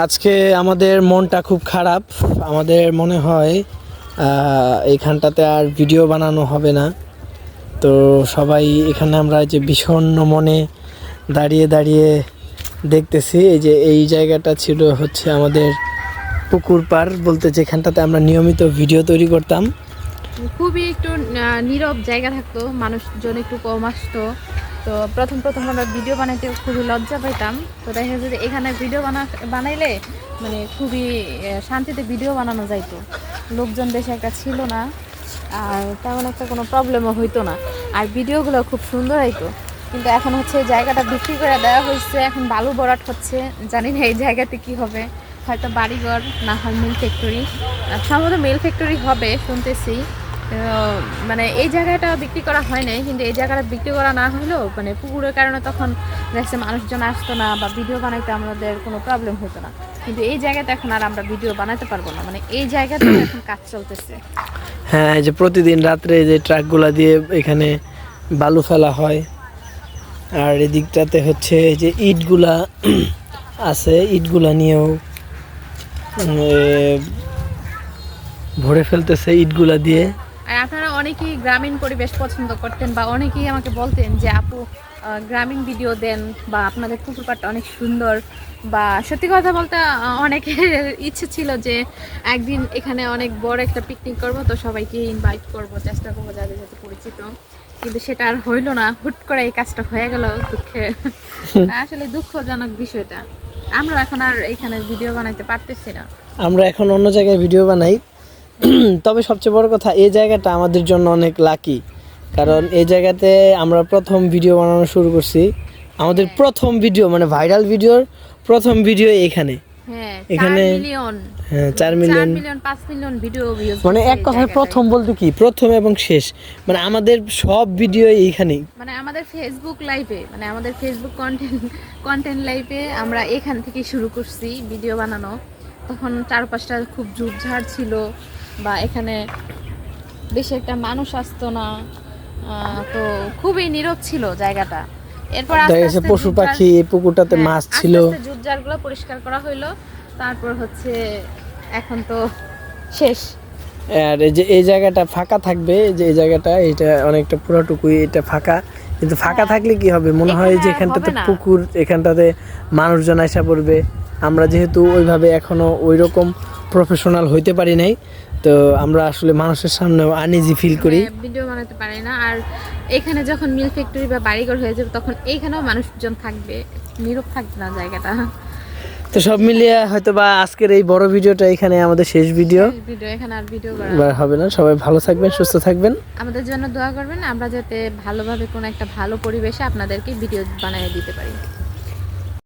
আজকে আমাদের মনটা খুব খারাপ। আমাদের মনে হয় এইখানটাতে আর ভিডিও বানানো হবে না। তো সবাই এখানে আমরা যে বিষণ্ণ মনে দাঁড়িয়ে দাঁড়িয়ে দেখতেছি, এই যে এই জায়গাটা ছিল হচ্ছে আমাদের পুকুর পাড় বলতে যেখানটাতে আমরা নিয়মিত ভিডিও তৈরি করতাম। খুবই একটু নীরব জায়গা থাকতো, মানুষজন একটু কম আসতো। তো প্রথম প্রথম আমরা ভিডিও বানাইতে খুবই লজ্জা পাইতাম। তো দেখা যাচ্ছে এখানে ভিডিও বানা, বানাইলে মানে খুবই শান্তিতে ভিডিও বানানো যাইতো। লোকজন বেশি একটা ছিল না, আর তেমন একটা কোনো প্রবলেমও হইতো না। আর ভিডিওগুলো খুব সুন্দর হইতো। কিন্তু এখন হচ্ছে জায়গাটা বিক্রি করে দেওয়া হয়েছে এখন বালু বরাট হচ্ছে। জানি না এই জায়গাতে কি হবে। হয়তো বাড়িঘর, না হয় মিল ফ্যাক্টরি সম্ভবত মিল ফ্যাক্টরি হবে, শুনতেছি। মানে এই জায়গাটা বিক্রি করা হয় নাই, কিন্তু এই জায়গাটা বিক্রি করা না হলেও মানে পুকুরের কারণে তখন দেখছে মানুষজন আসতো না বা ভিডিও বানাইতে আমাদের কোনো প্রবলেম হতো না। কিন্তু এই জায়গাতে এখন আর আমরা ভিডিও বানাতে পারব না। মানে এই জায়গাতে এখন কাজ চলতেছে। হ্যাঁ যে প্রতিদিন রাত্রে যে ট্রাকগুলা দিয়ে এখানে বালু ফেলা হয়, আর এদিকটাতে হচ্ছে যে ইটগুলা আছে, ইটগুলা নিয়েও ভরে ফেলতেছে ইটগুলা দিয়ে। আর আপনারা অনেকেই গ্রামীণ পরিবেশ পছন্দ করতেন বা অনেকেই আমাকে বলতেন যে আপু গ্রামীণ ভিডিও দেন বা আপনাদের পুকুর পাড়টা অনেক সুন্দর। বা সত্যি কথা বলতে অনেকের ইচ্ছে ছিল যে একদিন এখানে অনেক বড় একটা পিকনিক করব তো সবাইকে ইনভাইট করব চেষ্টা করব যাদের সাথে পরিচিত। কিন্তু সেটা আর হইল না। হুট করে এই কাজটা হয়ে গেল দুঃখে। আসলে দুঃখজনক বিষয়টা। আমরা এখন আর এখানে ভিডিও বানাইতে পারতেছি না। আমরা এখন অন্য জায়গায় ভিডিও বানাই। তবে সবচেয়ে বড় কথা এই জায়গাটা আমাদের জন্য অনেক লাকি কারণ এই জায়গাতে আমরা প্রথম ভিডিও বানানো শুরু করছি। আমাদের প্রথম ভিডিও মানে ভাইরাল ভিডিওর প্রথম ভিডিও এখানে। হ্যাঁ এখানে- হ্যাঁ চার মিলিয়ন মানে এক কথায় প্রথম বলতে কি? প্রথম এবং শেষ। মানে আমাদের সব ভিডিও এইখানেই। মানে আমাদের ফেসবুক লাইভে মানে আমাদের ফেসবুক কন্টেন্ট কন্টেন্ট লাইভে আমরা এখান থেকে শুরু করছি ভিডিও বানানো। তখন চারপাশটা খুব ঝুপঝাড় ছিল। বা এখানে বেশি একটা মানুষ আসতো না তো খুবই নীরব ছিল জায়গাটা। এরপর আস্তে পশু পাখি পুকুরটাতে হ্যাঁ, মাছ ছিল। আস্তে পরিষ্কার করা হইল। তারপর হচ্ছে এখন তো শেষ। আর এই যে এই জায়গাটা ফাঁকা থাকবে যে এই জায়গাটা এটা অনেকটা পুরোটুকুই এটা ফাঁকা। কিন্তু ফাঁকা থাকলে কি হবে? মনে হয় যে হ্যাঁ। এখানটাতে পুকুর এখানটাতে মানুষজন আসা পড়বে। আমরা যেহেতু ওইভাবে এখনও ওই রকম প্রফেশনাল হইতে পারি নাই। তো আমরা আসলে মানুষের সামনেও আনইজি ফিল করি। হ্যাঁ, ভিডিও বানাতে পারে না। আর এখানে যখন মিল ফ্যাক্টরি বা বাড়িঘর হয়ে যাবে তখন এইখানেও মানুষজন থাকবে। নীরব থাকবে না জায়গাটা। তো সব মিলিয়ে হয়তো বা আজকের এই বড় ভিডিওটা এখানে আমাদের শেষ ভিডিও ভিডিও এখানে আর ভিডিও করা হবে না। সবাই ভালো থাকবেন সুস্থ থাকবেন। আমাদের জন্য দোয়া করবেন। আমরা যাতে ভালোভাবে কোনো একটা ভালো পরিবেশে আপনাদেরকে ভিডিও বানিয়ে দিতে পারি।